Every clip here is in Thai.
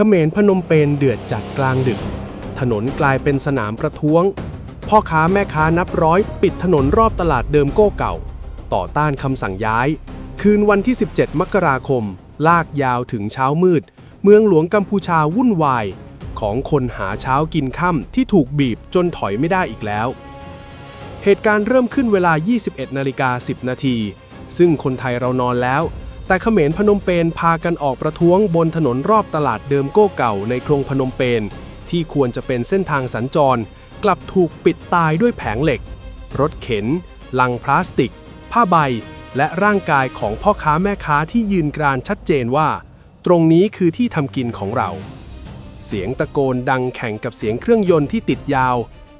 เขมรพนมเปญเดือดจัดกลางดึก ถนนกลายเป็นสนามประท้วง พ่อค้าแม่ค้านับร้อย ปิดถนนรอบตลาดเดิมโก้เก่า ต่อต้านคำสั่งย้าย คืนวันที่ 17 มกราคม ลากยาวถึงเช้ามืด เมืองหลวงกัมพูชาวุ่นวาย ของคนหาเช้ากินค่ำที่ถูกบีบจนถอยไม่ได้อีกแล้ว เหตุการณ์เริ่มขึ้นเวลา 21นาฬิกา10 นาที ซึ่งคนไทยเรานอนแล้ว แต่เขมรพนมเปญพากันออกประท้วงบนถนนรอบตลาดเดิมโก้เก่าในกรุงพนมเปญที่ควรจะเป็นเส้นทางสัญจร กลับถูกปิดตายด้วยแผงเหล็ก รถเข็น ลังพลาสติก ผ้าใบ และร่างกายของพ่อค้าแม่ค้าที่ยืนกรานชัดเจนว่า ตรงนี้คือที่ทำกินของเรา เสียงตะโกนดังแข่งกับเสียงเครื่องยนต์ที่ติดยาว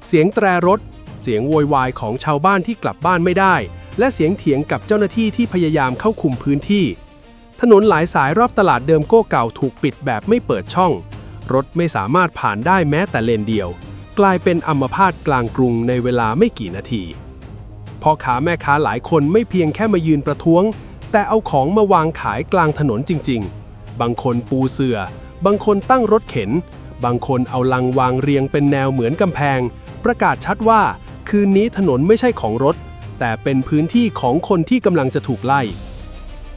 เสียงแตรรถ เสียงโวยวายของชาวบ้านที่กลับบ้านไม่ได้ และเสียงเถียงกับเจ้าหน้าที่ที่พยายามเข้าคุมพื้นที่ ถนนหลายสายรอบตลาดเดิมโก้เก่าถูกปิดแบบไม่เปิดช่อง รถไม่สามารถผ่านได้แม้แต่เลนเดียว กลายเป็นอัมพาตกลางกรุงในเวลาไม่กี่นาทีพ่อค้าแม่ค้าหลายคนไม่เพียงแค่มายืนประท้วง แต่เอาของมาวางขายกลางถนนจริง ๆ บางคนปูเสือ่อ บางคนตั้งรถเข็น บางคนเอาลังวางเรียงเป็นแนวเหมือนกำแพง ประกาศชัดว่า คืนนี้ถนนไม่ใช่ของรถ แต่เป็นพื้นที่ของคนที่กำลังจะถูกไล่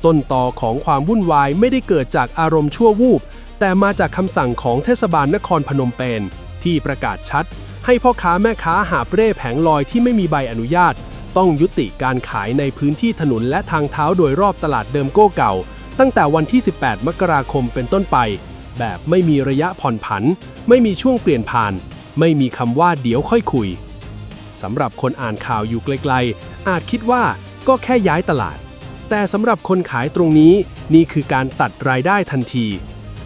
ต้นต่อของความวุ่นวายไม่ได้เกิดจากอารมณ์ชั่ววูบ แต่มาจากคำสั่งของเทศบาลนครพนมเปญที่ประกาศชัด ให้พ่อค้าแม่ค้าหาบเร่แผงลอยที่ไม่มีใบอนุญาต ต้องยุติการขายในพื้นที่ถนนและทางเท้าโดยรอบตลาดเดิมโก้เก่า ตั้งแต่วันที่ 18 มกราคมเป็นต้นไป แบบไม่มีระยะผ่อนผัน ไม่มีช่วงเปลี่ยนผ่าน ไม่มีคำว่าเดี๋ยวค่อยคุย สำหรับคนอ่านข่าวอยู่ไกลๆ อาจคิดว่าก็แค่ย้ายตลาด แต่สำหรับคนขายตรงนี้นี่คือการตัดรายได้ทันที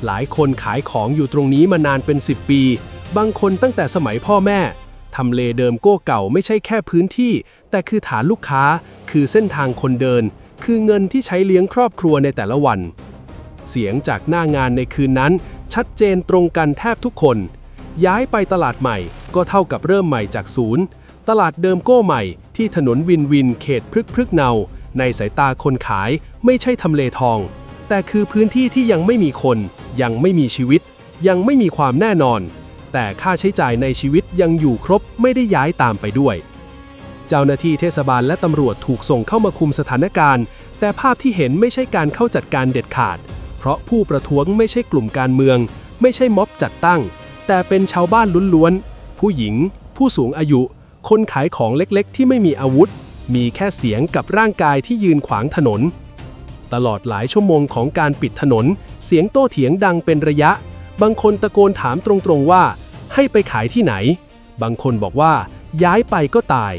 หลายคนขายของอยู่ตรงนี้มานานเป็น 10 ปี บางคนตั้งแต่สมัยพ่อแม่ทำเลเดิมโก้เก่าไม่ใช่แค่พื้นที่ แต่คือฐานลูกค้า คือเส้นทางคนเดิน คือเงินที่ใช้เลี้ยงครอบครัวในแต่ละวัน เสียงจากหน้างานในคืนนั้น ชัดเจนตรงกันแทบทุกคน ย้ายไปตลาดใหม่ก็เท่ากับเริ่มใหม่จากศูนย์ ตลาดเดิมโก้ใหม่ที่ถนนวินวินเขตพฤกพฤกเนา ในสายตาคนขายไม่ใช่ทำเลทอง แต่คือพื้นที่ที่ยังไม่มีคน ยังไม่มีชีวิต ยังไม่มีความแน่นอน แต่ค่าใช้จ่ายในชีวิตยังอยู่ครบไม่ได้ย้ายตามไปด้วย เจ้าหน้าที่เทศบาลและตำรวจถูกส่งเข้ามาคุมสถานการณ์ แต่ภาพที่เห็นไม่ใช่การเข้าจัดการเด็ดขาด เพราะผู้ประท้วงไม่ใช่กลุ่มการเมือง ไม่ใช่ม็อบจัดตั้ง แต่เป็นชาวบ้านล้วนๆผู้หญิง ผู้สูงอายุ คนขายของเล็กๆ ที่ไม่มีอาวุธ มีแค่เสียงกับร่างกายที่ยืนขวางถนน ตลอดหลายชั่วโมงของการปิดถนน เสียงโต้เถียงดังเป็นระยะ บางคนตะโกนถามตรงๆว่า ให้ไปขายที่ไหน บางคนบอกว่า ย้ายไปก็ตาย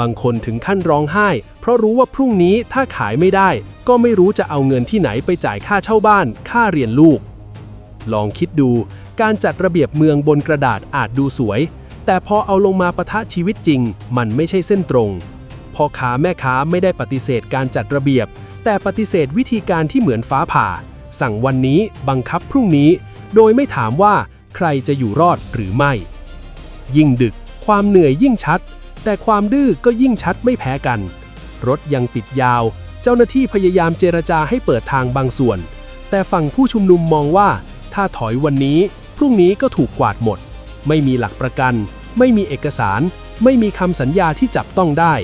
บางคนถึงขั้นร้องไห้ เพราะรู้ว่าพรุ่งนี้ถ้าขายไม่ได้ ก็ไม่รู้จะเอาเงินที่ไหนไปจ่ายค่าเช่าบ้าน ค่าเรียนลูก ลองคิดดูการจัดระเบียบเมืองบนกระดาษอาจดูสวย แต่พอเอาลงมาปะทะชีวิตจริง มันไม่ใช่เส้นตรงพ่อค้าแม่ค้าไม่ได้ปฏิเสธการจัดระเบียบ แต่ปฏิเสธวิธีการที่เหมือนฟ้าผ่า สั่งวันนี้บังคับพรุ่งนี้ โดยไม่ถามว่าใครจะอยู่รอดหรือไม่ ยิ่งดึกความเหนื่อยยิ่งชัด แต่ความดื้อก็ยิ่งชัดไม่แพ้กัน รถยังติดยาว เจ้าหน้าที่พยายามเจรจาให้เปิดทางบางส่วน แต่ฝั่งผู้ชุมนุมมองว่า ถ้าถอยวันนี้ พรุ่งนี้ก็ถูกกวาดหมด ไม่มีหลักประกัน ไม่มีเอกสาร ไม่มีคำสัญญาที่จับต้องได้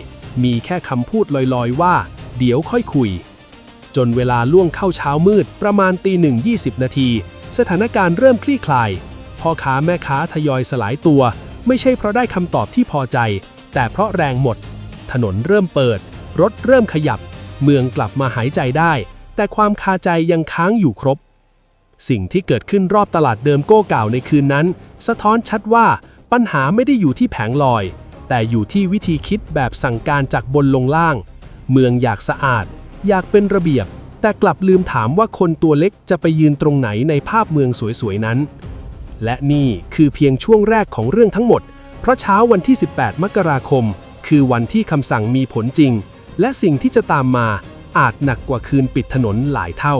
มีแค่คำพูดลอยๆว่า เดี๋ยวค่อยคุย จนเวลาล่วงเข้าเช้ามืดประมาณตีหนึ่งยีนาที สถานการณ์เริ่มคลี่คลาย พ่อค้าแม่ค้าทยอยสลายตัว ไม่ใช่เพราะได้คำตอบที่พอใจ แต่เพราะแรงหมด ถนนเริ่มเปิด รถเริ่มขยับ เมืองกลับมาหายใจได้ แต่ความคาใจยังค้างอยู่ครบ สิ่งที่เกิดขึ้นรอบตลาดเดิมโก้เก่าในคืนนั้น สะท้อนชัดว่า ปัญหาไม่ได้อยู่ที่แผงลอย แต่อยู่ที่วิธีคิดแบบสั่งการจากบนลงล่าง เมืองอยากสะอาด อยากเป็นระเบียบ แต่กลับลืมถามว่าคนตัวเล็กจะไปยืนตรงไหนในภาพเมืองสวยๆนั้น และนี่คือเพียงช่วงแรกของเรื่องทั้งหมด เพราะเช้าวันที่ 18 มกราคม คือวันที่คำสั่งมีผลจริง และสิ่งที่จะตามมาอาจหนักกว่าคืนปิดถนนหลายเท่า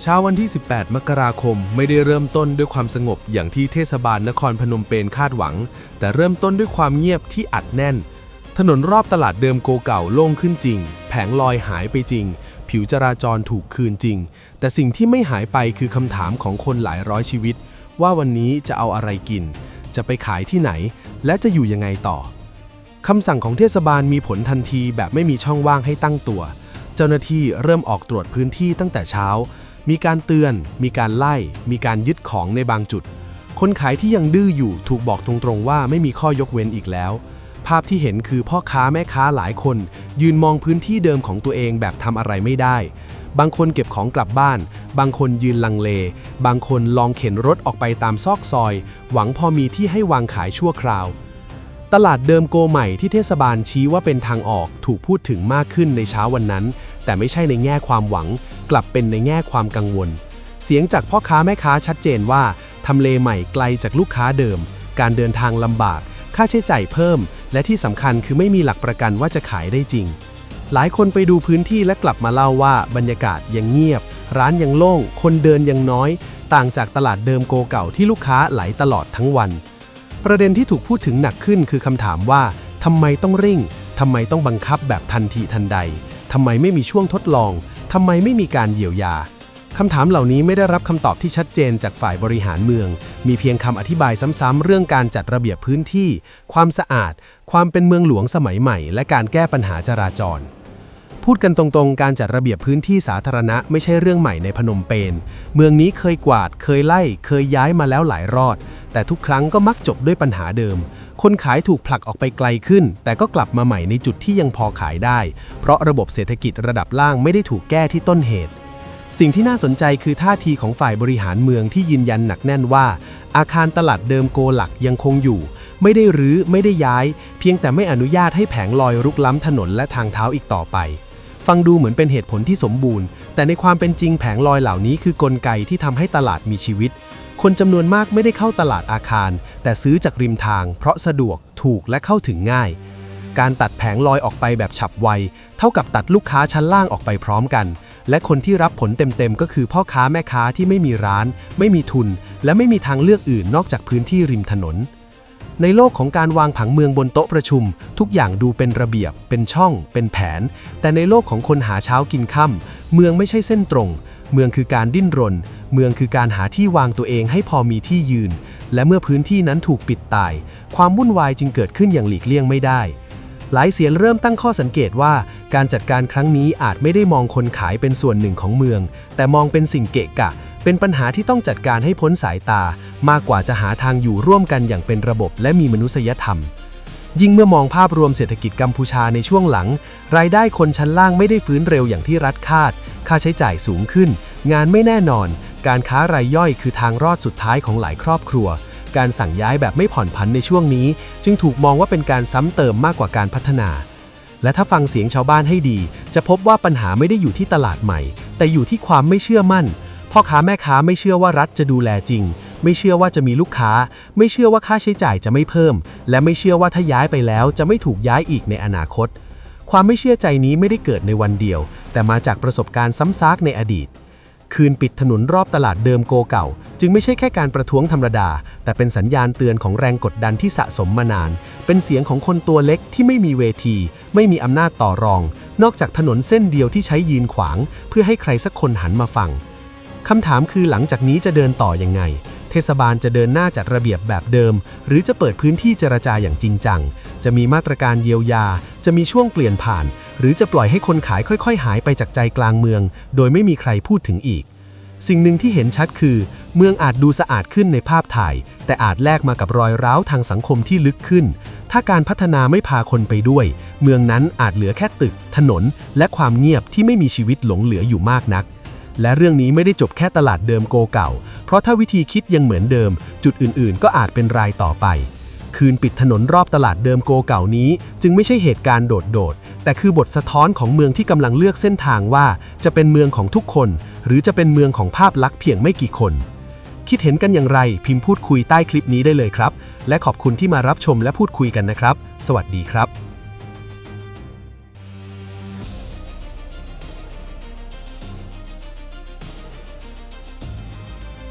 เช้าวันที่ 18 มกราคมไม่ได้เริ่มต้นด้วยความสงบอย่างที่เทศบาลนครพนมเปญคาดหวัง แต่เริ่มต้นด้วยความเงียบที่อัดแน่น ถนนรอบตลาดเดิมโกเก่าโล่งขึ้นจริง แผงลอยหายไปจริง ผิวจราจรถูกคืนจริง แต่สิ่งที่ไม่หายไปคือคำถามของคนหลายร้อยชีวิต ว่าวันนี้จะเอาอะไรกิน จะไปขายที่ไหน และจะอยู่ยังไงต่อคำสั่งของเทศบาลมีผลทันทีแบบไม่มีช่องว่างให้ตั้งตัว เจ้าหน้าที่เริ่มออกตรวจพื้นที่ตั้งแต่เช้า มีการเตือน มีการไล่ มีการยึดของในบางจุด คนขายที่ยังดื้ออยู่ถูกบอกตรงๆว่าไม่มีข้อยกเว้นอีกแล้ว ภาพที่เห็นคือพ่อค้าแม่ค้าหลายคน ยืนมองพื้นที่เดิมของตัวเองแบบทำอะไรไม่ได้ บางคนเก็บของกลับบ้าน บางคนยืนลังเล บางคนลองเข็นรถออกไปตามซอกซอย หวังพอมีที่ให้วางขายชั่วคราวตลาดเดิมโกใหม่ที่เทศบาลชี้ว่าเป็นทางออกถูกพูดถึงมากขึ้นในเช้าวันนั้น แต่ไม่ใช่ในแง่ความหวัง กลับเป็นในแง่ความกังวล เสียงจากพ่อค้าแม่ค้าชัดเจนว่าทำเลใหม่ไกลจากลูกค้าเดิม การเดินทางลำบาก ค่าใช้จ่ายเพิ่ม และที่สำคัญคือไม่มีหลักประกันว่าจะขายได้จริง หลายคนไปดูพื้นที่และกลับมาเล่าว่าบรรยากาศยังเงียบ ร้านยังโล่ง คนเดินยังน้อย ต่างจากตลาดเดิมโกเก่าที่ลูกค้าไหลตลอดทั้งวัน ประเด็นที่ถูกพูดถึงหนักขึ้นคือคำถามว่าทำไมต้องเร่งทำไมต้องบังคับแบบทันทีทันใดทำไมไม่มีช่วงทดลอง ทำไมไม่มีการเยียวยาคำถามเหล่านี้ไม่ได้รับคำตอบที่ชัดเจนจากฝ่ายบริหารเมือง มีเพียงคำอธิบายซ้ำๆเรื่องการจัดระเบียบพื้นที่ ความสะอาด ความเป็นเมืองหลวงสมัยใหม่ และการแก้ปัญหาจราจร พูดกันตรงๆ การจัดระเบียบพื้นที่สาธารณะไม่ใช่เรื่องใหม่ในพนมเปญ เมืองนี้เคยกวาด เคยไล่ เคยย้ายมาแล้วหลายรอด แต่ทุกครั้งก็มักจบด้วยปัญหาเดิม คนขายถูกผลักออกไปไกลขึ้น แต่ก็กลับมาใหม่ในจุดที่ยังพอขายได้ เพราะระบบเศรษฐกิจระดับล่างไม่ได้ถูกแก้ที่ต้นเหตุ สิ่งที่น่าสนใจคือท่าทีของฝ่ายบริหารเมืองที่ยืนยันหนักแน่นว่า อาคารตลาดเดิมโกหลักยังคงอยู่ ไม่ได้รื้อไม่ได้ย้าย เพียงแต่ไม่อนุญาตให้แผงลอยรุกล้ำถนนและทางเท้าอีกต่อไป ฟังดูเหมือนเป็นเหตุผลที่สมบูรณ์ แต่ในความเป็นจริงแผงลอยเหล่านี้คือกลไกที่ทำให้ตลาดมีชีวิต คนจำนวนมากไม่ได้เข้าตลาดอาคาร แต่ซื้อจากริมทาง เพราะสะดวกถูกและเข้าถึงง่าย การตัดแผงลอยออกไปแบบฉับไว เท่ากับตัดลูกค้าชั้นล่างออกไปพร้อมกัน และคนที่รับผลเต็มๆก็คือพ่อค้าแม่ค้าที่ไม่มีร้าน ไม่มีทุน และไม่มีทางเลือกอื่นนอกจากพื้นที่ริมถนน ในโลกของการวางผังเมืองบนโต๊ะประชุม ทุกอย่างดูเป็นระเบียบ เป็นช่อง เป็นแผน แต่ในโลกของคนหาเช้ากินค่ำเมืองไม่ใช่เส้นตรง เมืองคือการดิ้นรน เมืองคือการหาที่วางตัวเองให้พอมีที่ยืน และเมื่อพื้นที่นั้นถูกปิดตาย ความวุ่นวายจึงเกิดขึ้นอย่างหลีกเลี่ยงไม่ได้หลายเสียงเริ่มตั้งข้อสังเกตว่าการจัดการครั้งนี้อาจไม่ได้มองคนขายเป็นส่วนหนึ่งของเมือง แต่มองเป็นสิ่งเกะกะ เป็นปัญหาที่ต้องจัดการให้พ้นสายตา มากกว่าจะหาทางอยู่ร่วมกันอย่างเป็นระบบและมีมนุษยธรรม ยิ่งเมื่อมองภาพรวมเศรษฐกิจกัมพูชาในช่วงหลัง รายได้คนชั้นล่างไม่ได้ฟื้นเร็วอย่างที่รัฐคาด ค่าใช้จ่ายสูงขึ้น งานไม่แน่นอน การค้ารายย่อยคือทางรอดสุดท้ายของหลายครอบครัว การสั่งย้ายแบบไม่ผ่อนผันในช่วงนี้ จึงถูกมองว่าเป็นการซ้ำเติมมากกว่าการพัฒนาและถ้าฟังเสียงชาวบ้านให้ดี จะพบว่าปัญหาไม่ได้อยู่ที่ตลาดใหม่ แต่อยู่ที่ความไม่เชื่อมั่น พ่อค้าแม่ค้าไม่เชื่อว่ารัฐจะดูแลจริง ไม่เชื่อว่าจะมีลูกค้า ไม่เชื่อว่าค่าใช้จ่ายจะไม่เพิ่ม และไม่เชื่อว่าถ้าย้ายไปแล้วจะไม่ถูกย้ายอีกในอนาคต ความไม่เชื่อใจนี้ไม่ได้เกิดในวันเดียว แต่มาจากประสบการณ์ซ้ำซากในอดีต คืนปิดถนนรอบตลาดเดิมโกเก่า จึงไม่ใช่แค่การประท้วงธรรมดา แต่เป็นสัญญาณเตือนของแรงกดดันที่สะสมมานาน เป็นเสียงของคนตัวเล็กที่ไม่มีเวที ไม่มีอำนาจต่อรอง นอกจากถนนเส้นเดียวที่ใช้ยืนขวาง เพื่อให้ใครสักคนหันมาฟัง คำถามคือหลังจากนี้จะเดินต่อยังไง เทศบาลจะเดินหน้าจัดระเบียบแบบเดิม หรือจะเปิดพื้นที่เจรจาอย่างจริงจัง จะมีมาตรการเยียวยา จะมีช่วงเปลี่ยนผ่าน หรือจะปล่อยให้คนขายค่อยๆ หายไปจากใจกลางเมือง โดยไม่มีใครพูดถึงอีก สิ่งหนึ่งที่เห็นชัดคือ เมืองอาจดูสะอาดขึ้นในภาพถ่าย แต่อาจแลกมากับรอยร้าวทางสังคมที่ลึกขึ้น ถ้าการพัฒนาไม่พาคนไปด้วย เมืองนั้นอาจเหลือแค่ตึก ถนน และความเงียบที่ไม่มีชีวิตหลงเหลืออยู่มากนัก และเรื่องนี้ไม่ได้จบแค่ตลาดเดิมโกเก่า เพราะถ้าวิธีคิดยังเหมือนเดิม จุดอื่นๆ ก็อาจเป็นรายต่อไป คืนปิดถนนรอบตลาดเดิมโกเก่านี้ จึงไม่ใช่เหตุการณ์โดดๆ แต่คือบทสะท้อนของเมืองที่กำลังเลือกเส้นทางว่า จะเป็นเมืองของทุกคน หรือจะเป็นเมืองของภาพลักษณ์เพียงไม่กี่คน คิดเห็นกันอย่างไร พิมพ์พูดคุยใต้คลิปนี้ได้เลยครับ และขอบคุณที่มารับชมและพูดคุยกันนะครับ สวัสดีครับ